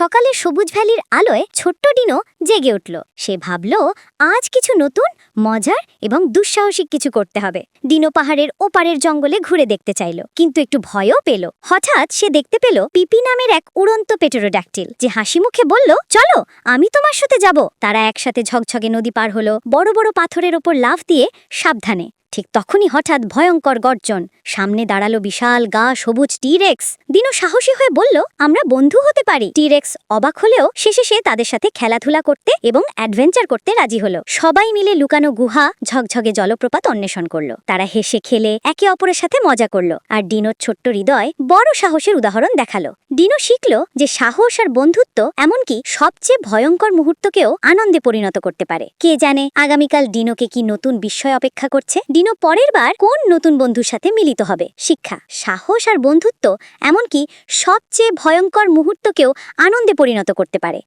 সকালে সবুজ ভ্যালির আলোয় ছোট্ট ডিনো জেগে উঠল। সে ভাবল, আজ কিছু নতুন, মজার এবং দুঃসাহসিক কিছু করতে হবে। ডিনো পাহাড়ের ওপারের জঙ্গলে ঘুরে দেখতে চাইল, কিন্তু একটু ভয়ও পেল। হঠাৎ সে দেখতে পেল পিপি নামের এক উড়ন্ত পেটেরোডাক্টিল, যে হাসি মুখে বলল, চলো, আমি তোমার সাথে যাব। তারা একসাথে ঝকঝকে নদী পার হলো, বড় বড় পাথরের ওপর লাফ দিয়ে সাবধানে। ঠিক তখনই হঠাৎ ভয়ঙ্কর গর্জন। সামনে দাঁড়াল বিশাল গা সবুজ টিরেক্স। দিনু সাহসী হয়ে বলল, আমরা বন্ধু হতে পারি। টিরেক্স অবাক হলেও শেষে সে তাদের সাথে খেলাধুলা করতে এবং অ্যাডভেঞ্চার করতে রাজি হলো। সবাই মিলে লুকানো গুহা, ঝকঝকে জলপ্রপাত অন্বেষণ করল। তারা হেসে খেলে, একে অপরের সাথে মজা করল আর ডিনোর ছোট্ট হৃদয় বড় সাহসের উদাহরণ দেখাল। ডিনো শিখল যে সাহস আর বন্ধুত্ব এমনকি সবচেয়ে ভয়ঙ্কর মুহূর্তকেও আনন্দে পরিণত করতে পারে। কে জানে আগামীকাল ডিনোকে কি নতুন বিস্ময় অপেক্ষা করছে? ডিনো পরের বার কোন নতুন বন্ধুর সাথে মিলিত হবে? শিক্ষা, সাহস আর বন্ধুত্ব এমনকি সবচেয়ে ভয়ঙ্কর মুহূর্তকেও আনন্দে পরিণত করতে পারে।